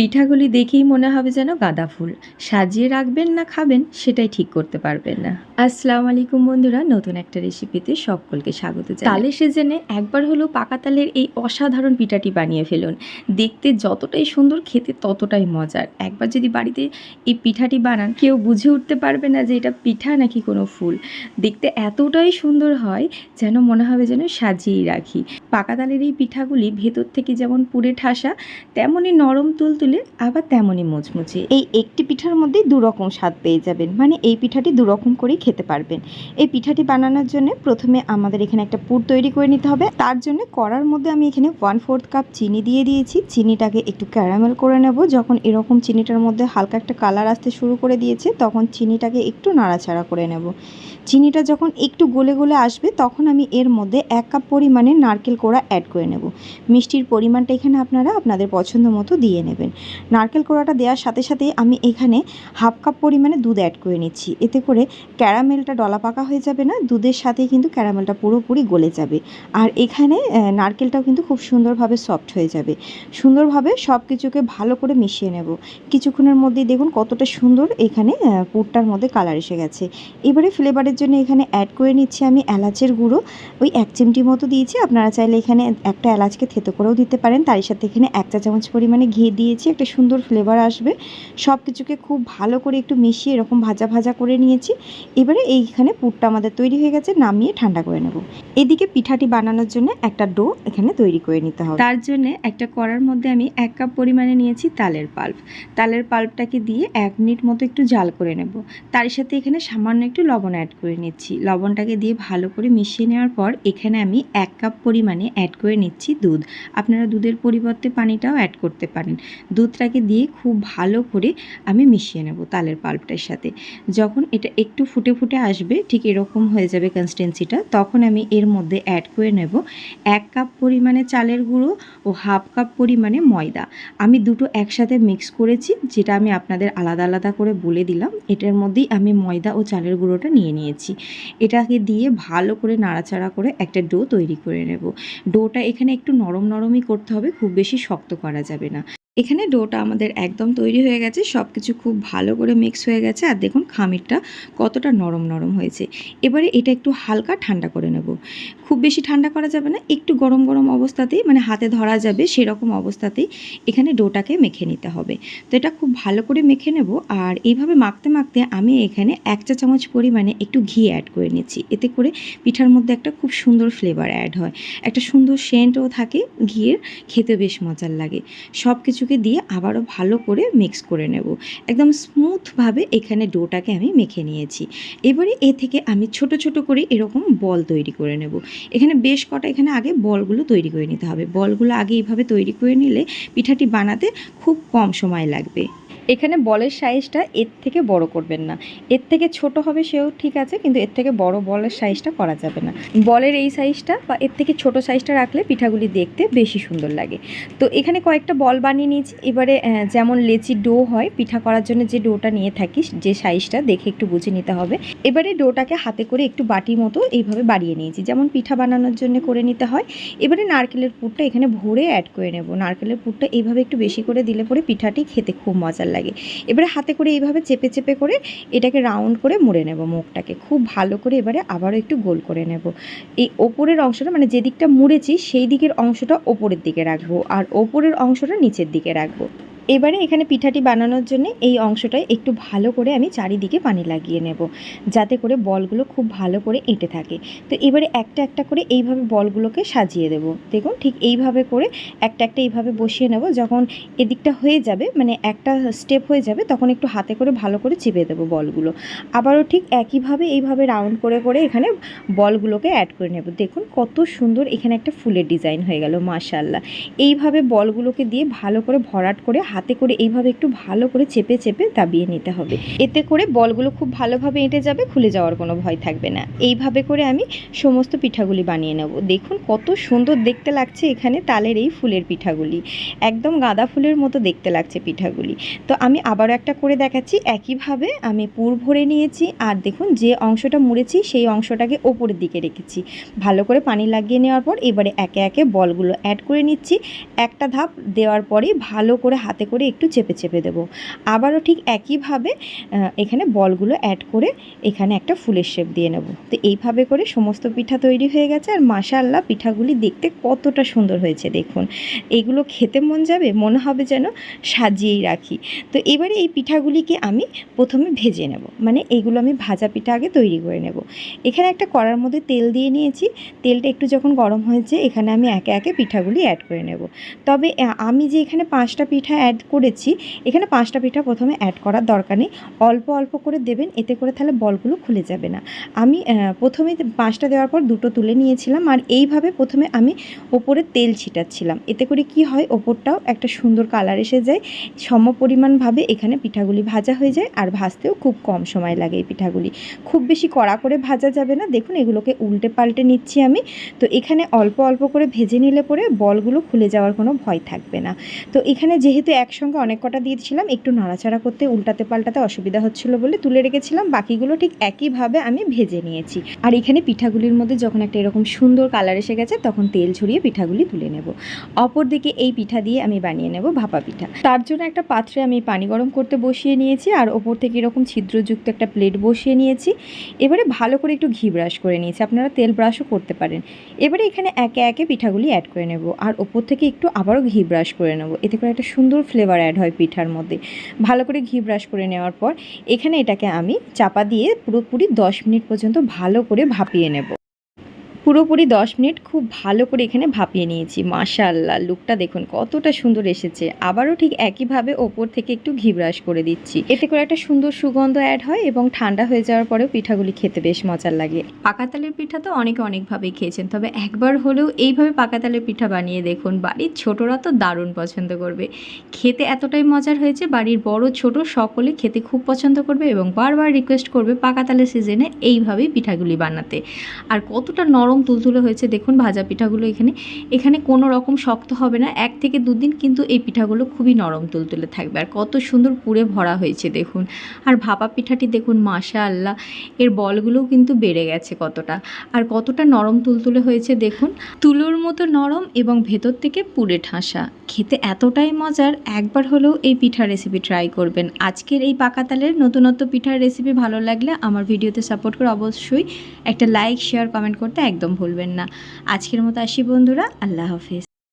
পিঠাগুলি দেখেই মনে হবে যেন গাঁদা ফুল। সাজিয়ে রাখবেন না খাবেন, সেটাই ঠিক করতে পারবেন না। আসসালামু আলাইকুম বন্ধুরা, নতুন একটা রেসিপিতে সকলকে স্বাগত জানাই। তালের সিজনে একবার হলেও পাকা তালের এই অসাধারণ পিঠাটি বানিয়ে ফেলুন। দেখতে যতটাই সুন্দর, খেতে ততটাই মজার। একবার যদি বাড়িতে এই পিঠাটি বানান, কেউ বুঝে উঠতে পারবে না যে এটা পিঠা নাকি কোনো ফুল। দেখতে এতটাই সুন্দর হয়, যেন মনে হবে যেন সাজিয়েই রাখি। পাকা তালের এই পিঠাগুলি ভেতর থেকে যেমন পুরে ঠাসা, তেমনই নরম তুলতুলে আবার তেমনই মুচমুচে। এই একটি পিঠার মধ্যেই দু রকম স্বাদ পেয়ে যাবেন। মানে এই পিঠাটি দু রকম করেই খেতে পারবেন। এই পিঠাটি বানানোর জন্য প্রথমে আমাদের এখানে একটা পুর তৈরি করে নিতে হবে। তার জন্য কড়ার মধ্যে আমি এখানে ওয়ান ফোর্থ কাপ চিনি দিয়ে দিয়েছি। চিনিটাকে একটু ক্যারামেল করে নেব। যখন এরকম চিনিটার মধ্যে হালকা একটা কালার আসতে শুরু করে দিয়েছে, তখন চিনিটাকে একটু নাড়াচাড়া করে নেব। চিনিটা যখন একটু গলে গলে আসবে, তখন আমি এর মধ্যে এক কাপ পরিমাণে নারকেল কোড়া অ্যাড করে নেব। মিষ্টির পরিমাণটা এখানে আপনারা আপনাদের পছন্দ মতো দিয়ে নেবেন। নারকেল কোড়াটা দেওয়ার সাথে সাথে আমি এখানে হাফ কাপ পরিমাণে দুধ অ্যাড করে নিচ্ছি। এতে করে ক্যারামেলটা ডলা পাকা হয়ে যাবে না, দুধের সাথেই কিন্তু ক্যারামেলটা পুরোপুরি গলে যাবে। আর এখানে নারকেলটাও কিন্তু খুব সুন্দরভাবে সফট হয়ে যাবে। সুন্দরভাবে সব কিছুকে ভালো করে মিশিয়ে নেব। কিছুক্ষণের মধ্যেই দেখুন কতটা সুন্দর এখানে পুরটার মধ্যে কালার এসে গেছে। এবারে ফ্লেভারের জন্য এখানে অ্যাড করে নিচ্ছি আমি এলাচের গুঁড়ো। ওই এক চিমটি মতো দিয়েছি, আপনারা চাইলে এখানে একটা এলাচকে থেতো করেও দিতে পারেন। তারই সাথে এখানে এক চা চামচ পরিমাণে ঘি দিয়েছি। একটা সুন্দর ফ্লেভার আসবে। সব কিছুকে খুব ভালো করে একটু মিশিয়ে এরকম ভাজা ভাজা করে নিয়েছি। এবারে এইখানে পুরটা আমাদের তৈরি হয়ে গেছে, নামিয়ে ঠান্ডা করে নেব। এদিকে পিঠাটি বানানোর জন্য একটা ডো এখানে তৈরি করে নিতে হবে। তার জন্য একটা কড়ার মধ্যে আমি এক কাপ পরিমাণে নিয়েছি তালের পাল্প। তালের পাল্পটাকে দিয়ে এক মিনিট মতো একটু জাল করে নেব। তার সাথে এখানে সামান্য একটু লবণ অ্যাড করে নিচ্ছি। লবণটাকে দিয়ে ভালো করে মিশিয়ে নেওয়ার পর এখানে আমি এক কাপ পরিমাণে অ্যাড করে নিচ্ছি দুধ। আপনারা দুধের পরিবর্তে পানিটাও অ্যাড করতে পারেন। দুধটাকে দিয়ে খুব ভালো করে আমি মিশিয়ে নেব তালের পাল্পটার সাথে। যখন এটা একটু ফুটে ফুটে আসবে, ঠিক এরকম হয়ে যাবে কনসিস্টেন্সিটা তখন আমি এর মধ্যে অ্যাড করে নেব এক কাপ পরিমাণে চালের গুঁড়ো ও হাফ কাপ পরিমাণে ময়দা। আমি দুটো একসাথে মিক্স করেছি, যেটা আমি আপনাদের আলাদা আলাদা করে বলে দিলাম। এটার মধ্যেই আমি ময়দা ও চালের গুঁড়োটা নিয়ে নিয়েছি। এটাকে দিয়ে ভালো করে নাড়াচাড়া করে একটা ডো তৈরি করে নেব। ডোটা এখানে একটু নরম নরমই করতে হবে, খুব বেশি শক্ত করা যাবে না। এখানে ডোটা আমাদের একদম তৈরি হয়ে গেছে সব কিছু খুব ভালো করে মিক্স হয়ে গেছে। আর দেখুন খামিরটা কতটা নরম নরম হয়েছে। এবারে এটা একটু হালকা ঠান্ডা করে নেব। খুব বেশি ঠান্ডা করা যাবে না, একটু গরম গরম অবস্থাতেই মানে হাতে ধরা যাবে সেরকম অবস্থাতেই এখানে ডোটাকে মেখে নিতে হবে। তো এটা খুব ভালো করে মেখে নেব আর এইভাবে মাখতে মাখতে আমি এখানে এক চা চামচ পরিমাণে একটু ঘি অ্যাড করে নিচ্ছি। এতে করে পিঠার মধ্যে একটা খুব সুন্দর ফ্লেভার অ্যাড হয়। একটা সুন্দর সেন্টও থাকে ঘিয়ের, খেতে বেশ মজার লাগে। সব কিছুকে দিয়ে আবারও ভালো করে মিক্স করে নেব। একদম স্মুথভাবে এখানে ডোটাকে আমি মেখে নিয়েছি। এবারে এ থেকে আমি ছোট ছোট করে এরকম বল তৈরি করে নেব। এখানে বেশ কটা এখানে আগে বলগুলো তৈরি করে নিতে হবে। বলগুলো আগে এইভাবে তৈরি করে নিলে পিঠাটি বানাতে খুব কম সময় লাগবে। এখানে বলের সাইজটা এর থেকে বড় করবেন না। এর থেকে ছোট হবে সেও ঠিক আছে, কিন্তু এর থেকে বড় বলের সাইজটা করা যাবে না। বলের এই সাইজটা বা এর থেকে ছোট সাইজটা রাখলে পিঠাগুলি দেখতে বেশি সুন্দর লাগে। তো এখানে কয়েকটা বল বানিয়ে নিয়েছি। এবারে যেমন লেচি ডো হয়, পিঠা করার জন্য যে ডোটা নিয়ে থাকিস, যে সাইজটা দেখে একটু বুঝে নিতে হবে। এবারে ডোটাকে হাতে করে একটু বাটি মতো এইভাবে বাড়িয়ে নিয়েছি। যেমন পিঠা বানানোর জন্য করে নিতে হয়। এবারে নারকেলের পুরটা এখানে ভরে অ্যাড করে নেব। নারকেলের পুরটা এইভাবে একটু বেশি করে দিলে পরে পিঠাটি খেতে খুব মজার লাগে। এবারে হাতে করে এইভাবে চেপে চেপে করে এটাকে রাউন্ড করে মুড়ে নেব মুখটাকে। খুব ভালো করে এবারে আবারও একটু গোল করে নেব। এই ওপরের অংশটা মানে যেদিকটা মুড়েছি সেই দিকের অংশটা ওপরের দিকে রাখব আর ওপরের অংশটা নিচের দিকে রাখব। এবারে এখানে পিঠাটি বানানোর জন্য এই অংশটায় একটু ভালো করে আমি চারিদিকে পানি লাগিয়ে নেব, যাতে করে বলগুলো খুব ভালো করে এঁটে থাকে। তো এবারে একটা একটা করে এইভাবে বলগুলোকে সাজিয়ে দেব। দেখুন, ঠিক এইভাবে করে একটা একটা এইভাবে বসিয়ে নেব। যখন এদিকটা হয়ে যাবে মানে একটা স্টেপ হয়ে যাবে, তখন একটু হাতে করে ভালো করে চেপে দেবো বলগুলো। আবারও ঠিক একইভাবে এইভাবে রাউন্ড করে করে এখানে বলগুলোকে অ্যাড করে নেব। দেখুন, কত সুন্দর এখানে একটা ফুলের ডিজাইন হয়ে গেল মাশাল্লাহ এইভাবে বলগুলোকে দিয়ে ভালো করে ভরাট করে করে এইভাবে একটু ভালো করে চেপে চেপে দাবিয়ে নিতে হবে। এতে করে বলগুলো খুব ভালোভাবে এঁটে যাবে, খুলে যাওয়ার কোনো ভয় থাকবে না। এইভাবে করে আমি সমস্ত পিঠাগুলি বানিয়ে নেব। দেখুন কত সুন্দর দেখতে লাগছে এখানে তালের এই ফুলের পিঠাগুলি। একদম গাঁদা ফুলের মতো দেখতে লাগছে পিঠাগুলি। তো আমি আবারও একটা করে দেখাচ্ছি। একইভাবে আমি পুর ভরে নিয়েছি আর দেখুন যে অংশটা মুড়েছি সেই অংশটাকে ওপরের দিকে রেখেছি। ভালো করে পানি লাগিয়ে নেওয়ার পর এবারে একে একে বলগুলো অ্যাড করে নিচ্ছি। একটা ধাপ দেওয়ার পরে ভালো করে হাতে হাতে করে একটু চেপে চেপে দেবো। আবারও ঠিক একইভাবে এখানে বলগুলো অ্যাড করে এখানে একটা ফুলের শেপ দিয়ে নেব। তো এইভাবে করে সমস্ত পিঠা তৈরি হয়ে গেছে আর মাশাআল্লাহ পিঠাগুলি দেখতে কতটা সুন্দর হয়েছে দেখুন। এগুলো খেতে মন যাবে, মনে হবে যেন সাজিয়েই রাখি। তো এবারে এই পিঠাগুলিকে আমি প্রথমে ভেজে নেব। মানে এইগুলো আমি ভাজা পিঠা আগে তৈরি করে নেব। এখানে একটা কড়ার মধ্যে তেল দিয়ে নিয়েছি। তেলটা একটু যখন গরম হয়েছে, এখানে আমি একে একে পিঠাগুলি অ্যাড করে নেব। তবে আমি যে এখানে পাঁচটা পিঠা অ্যাড করেছি, এখানে পাঁচটা পিঠা প্রথমে অ্যাড করার দরকার নেই। অল্প অল্প করে দেবেন, এতে করে তাহলে বলগুলো খুলে যাবে না। আমি প্রথমে পাঁচটা দেওয়ার পর দুটো তুলে নিয়েছিলাম আর এইভাবে প্রথমে আমি ওপরে তেল ছিটাচ্ছিলাম। এতে করে কি হয়, ওপরটাও একটা সুন্দর কালার এসে যায়, সম পরিমাণভাবে এখানে পিঠাগুলি ভাজা হয়ে যায় আর ভাজতেও খুব কম সময় লাগে এই পিঠাগুলি। খুব বেশি কড়া করে ভাজা যাবে না, দেখুন এগুলোকে উল্টে পাল্টে নিচ্ছি আমি। তো এখানে অল্প অল্প করে ভেজে নিলে পরে বলগুলো খুলে যাওয়ার কোনো ভয় থাকবে না। তো এখানে যেহেতু একসঙ্গে অনেক কটা দিয়েছিলাম, একটু নাড়াচাড়া করতে, উল্টাতে পাল্টাতে অসুবিধা হচ্ছিল বলে তুলে রেখেছিলাম। বাকিগুলো ঠিক একইভাবে আমি ভেজে নিয়েছি। আর এখানে পিঠাগুলির মধ্যে যখন একটা এরকম সুন্দর কালার এসে গেছে, তখন তেল ছড়িয়ে পিঠাগুলি তুলে নেব। অপর দিকে এই পিঠা দিয়ে আমি বানিয়ে নেব ভাপা পিঠা। তার জন্য একটা পাত্রে আমি পানি গরম করতে বসিয়ে নিয়েছি আর ওপর থেকে এরকম ছিদ্রযুক্ত একটা প্লেট বসিয়ে নিয়েছি। এবারে ভালো করে একটু ঘি ব্রাশ করে নিয়েছি। আপনারা তেল ব্রাশও করতে পারেন। এবারে এখানে একে একে পিঠাগুলি অ্যাড করে নেব। আর ওপর থেকে একটু আবারও ঘি ব্রাশ করে নেব। এতে করে একটা সুন্দর ফ্লেভার অ্যাড হয় পিঠার মধ্যে। ভালো করে ঘি ব্রাশ করে নেওয়ার পর এখানে এটাকে আমি চাপা দিয়ে পুরোপুরি দশ মিনিট পর্যন্ত ভালো করে ভাপিয়ে নেব। পুরোপুরি দশ মিনিট খুব ভালো করে এখানে ভাপিয়ে নিয়েছি। মাশাআল্লাহ, লুকটা দেখুন কতটা সুন্দর এসেছে। আবারও ঠিক একইভাবে ওপর থেকে একটু ঘি ব্রাশ করে দিচ্ছি। এতে করে একটা সুন্দর সুগন্ধ অ্যাড হয় এবং ঠান্ডা হয়ে যাওয়ার পরেও পিঠাগুলি খেতে বেশ মজার লাগে। পাকাতালের পিঠা তো অনেকে অনেকভাবেই খেয়েছেন, তবে একবার হলেও এইভাবে পাকাতালের পিঠা বানিয়ে দেখুন, বাড়ির ছোটরা তো দারুণ পছন্দ করবে। খেতে এতটাই মজার হয়েছে, বাড়ির বড় ছোট সকলে খেতে খুব পছন্দ করবে এবং বারবার রিকোয়েস্ট করবে পাকাতালের সিজনে এইভাবেই পিঠাগুলি বানাতে। আর কতটা নরম তুলতুলে হয়েছে। দেখুন ভাজা পিঠাগুলো এখানে। এখানে কোনো রকম শক্ত হবে না। এক থেকে দুদিন কিন্তু এই পিঠাগুলো খুবই নরম তুলতুলে থাকবে। আর কত সুন্দর পুরে ভরা হয়েছে, দেখুন। আর ভাপা পিঠাটি দেখুন মাশা আল্লাহ এর বলগুলোও কিন্তু বেড়ে গেছে কতটা। আর কতটা নরম তুলতুলে হয়েছে, দেখুন। তুলোর মতো নরম এবং ভেতর থেকে পুরে ঠাসা। খেতে এতটাই মজার, একবার হলেও এই পিঠার রেসিপি ট্রাই করবেন। আজকের এই পাকাতালের নতুনত্ব পিঠার রেসিপি ভালো লাগলে আমার ভিডিওতে সাপোর্ট করে অবশ্যই একটা লাইক শেয়ার কমেন্ট করতে একদম ভুলবেন না। আজকের মতো আসি বন্ধুরা আল্লাহ হাফিজ।